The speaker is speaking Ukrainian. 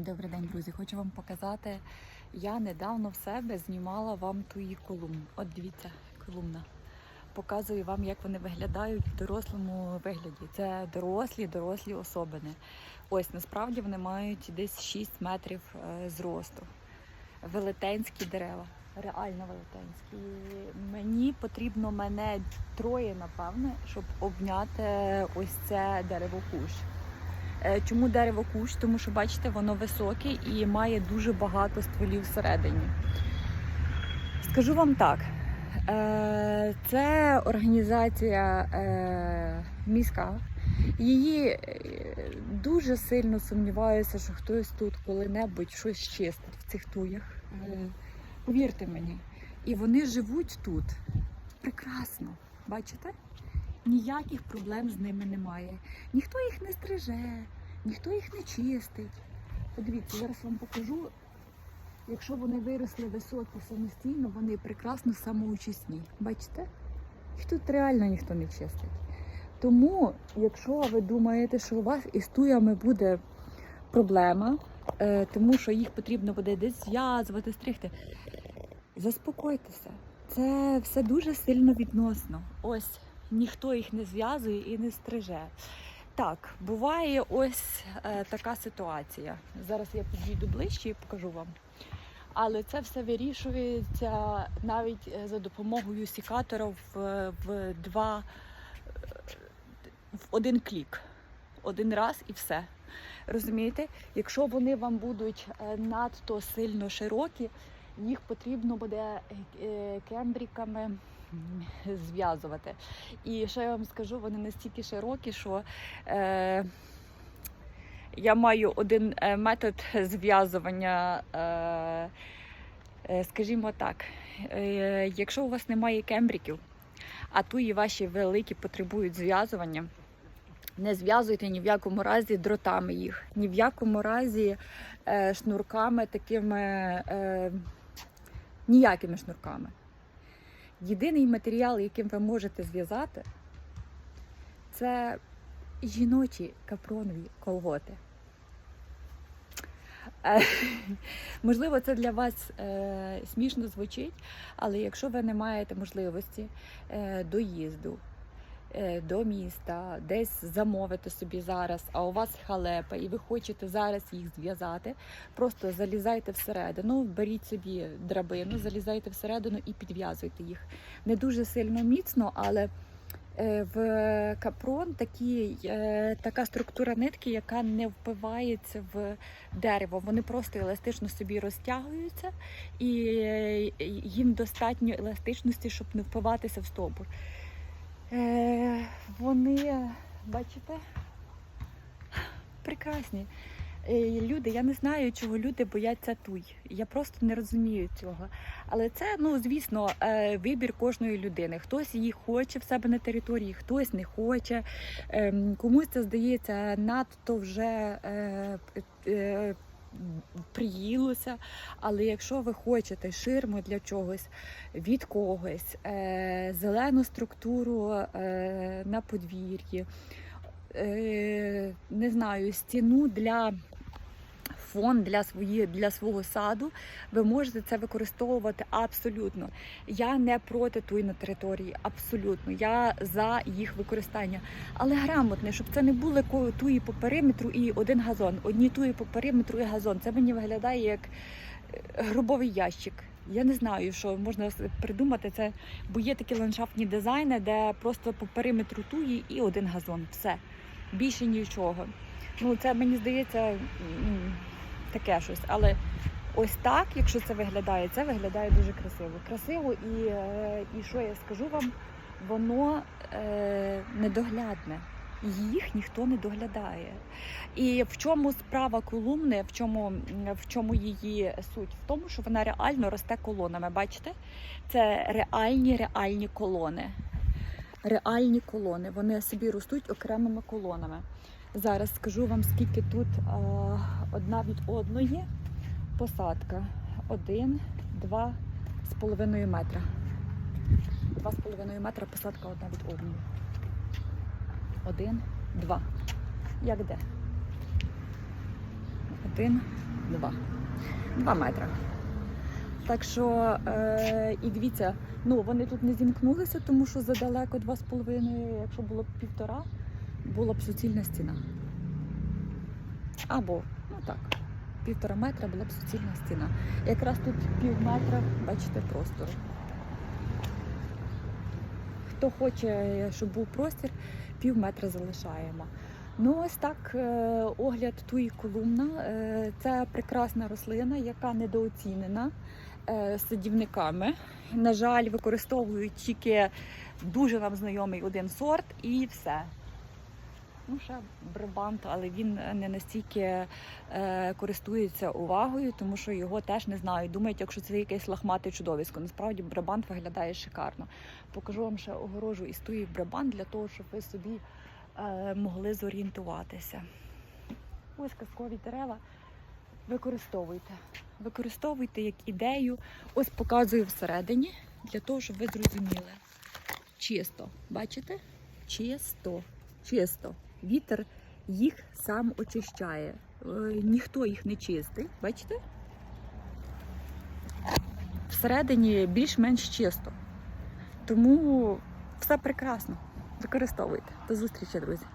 Добрий день, друзі. Хочу вам показати. Я недавно в себе знімала вам туї колумн. От дивіться, колумна. Показую вам, як вони виглядають в дорослому вигляді. Це дорослі, дорослі особини. Ось насправді вони мають десь 6 метрів е, зросту. Велетенські дерева. Реально велетенські. Мені потрібно мене троє, напевне, щоб обняти ось це дерево кущ. Е, Чому дерево кущ? Тому що бачите, воно високе і має дуже багато стволів всередині. Скажу вам так, е, це організація е, міська. Її дуже сильно сумніваюся, що хтось тут коли-небудь щось чистить в цих туях. Повірте мені. І вони живуть тут. Прекрасно. Бачите? Ніяких проблем з ними немає. Ніхто їх не стриже, ніхто їх не чистить. Подивіться, зараз вам покажу. Якщо вони виросли високі самостійно, вони прекрасно самоочисні. Бачите? Їх тут реально ніхто не чистить. Тому, якщо ви думаєте, що у вас із туями буде проблема, е, тому що їх потрібно буде десь зв'язувати, стригти, заспокойтеся. Це все дуже сильно відносно. Ось ніхто їх не зв'язує і не стриже. Так, буває ось е, така ситуація. Зараз я підійду ближче і покажу вам. Але це все вирішується навіть е, за допомогою сікатора в, в два е, в один клік. Один раз і все. Розумієте? Якщо вони вам будуть е, надто сильно широкі, їх потрібно буде е, кембріками зв'язувати. І що я вам скажу, вони настільки широкі, що е, я маю один е, метод зв'язування, е, е, скажімо так, якщо у вас немає кембріків, а туї ваші великі потребують зв'язування. Не зв'язуйте ні в якому разі дротами їх, ні в якому разі шнурками такими ніякими шнурками. Єдиний матеріал, яким ви можете зв'язати, це жіночі капронові колготи. Е, Можливо, це для вас е, смішно звучить, але якщо ви не маєте можливості е, доїзду до міста, десь замовити собі зараз, а у вас халепа, і ви хочете зараз їх зв'язати, просто залізайте всередину, беріть собі драбину, залізайте всередину і підв'язуйте їх. Не дуже сильно міцно, але е, в капрон такі, е, така структура нитки, яка не впивається в дерево. Вони просто еластично собі розтягуються, і е, їм достатньо еластичності, щоб не впиватися в стовбур. Е, Вони, бачите, прекрасні. Е, Люди, я не знаю, чого люди бояться туй. Я просто не розумію цього. Але це, ну звісно, е, вибір кожної людини. Хтось її хоче в себе на території, хтось не хоче. Ем, Комусь це здається надто вже е, е, приїлося. Але якщо ви хочете ширму для чогось від когось, е, зелену структуру е, на подвір'ї, е, не знаю, стіну для фон для свої, для свого саду, ви можете це використовувати абсолютно. Я не проти туї на території, абсолютно. Я за їх використання. Але грамотне, щоб це не були туї по периметру і один газон. Одні туї по периметру і газон. Це мені виглядає як е, грубовий ящик. Я не знаю, що можна придумати це, бо є такі ландшафтні дизайни, де просто по периметру туї і один газон. Все. Більше нічого. Ну, це мені здається таке щось. Але ось так, якщо це виглядає, це виглядає дуже красиво. Красиво і, е, і що я скажу вам, воно е, недоглядне. Їх ніхто не доглядає. І в чому справа колумни, в чому, в чому її суть? В тому, що вона реально росте колонами. Бачите? Це реальні реальні колони. Реальні колони. Вони собі ростуть окремими колонами. Зараз скажу вам, скільки тут одна від одної посадка. Один, два з половиною метра. Два з половиною метра посадка одна від одної. Один, два. Як де? Один, Два. Два метри. Так що, е, і дивіться, ну вони тут не зімкнулися, тому що задалеко два з половиною, якщо було б півтора, була б суцільна стіна. Або, ну так, півтора метра була б суцільна стіна. Якраз тут пів метра, бачите, простору. Хто хоче, щоб був простір, пів метра залишаємо. Ну, ось так е, огляд туї колумна. Е, Це прекрасна рослина, яка недооцінена е, садівниками. На жаль, використовують тільки дуже нам знайомий один сорт і все. Ну, ще брабант, але він не настільки е, користується увагою, тому що його теж не знають. Думають, якщо це якесь лахмате чудовисько. Насправді брабант виглядає шикарно. Покажу вам ще огорожу із туї брабант для того, щоб ви собі е, могли зорієнтуватися. Ось казкові дерева. Використовуйте. Використовуйте як ідею. Ось показую всередині, для того, щоб ви зрозуміли. Чисто. Бачите? Чисто. Чисто. Вітер їх сам очищає. Е, ніхто їх не чистить. Бачите? Всередині більш-менш чисто. Тому все прекрасно. Використовуйте. До зустрічі, друзі.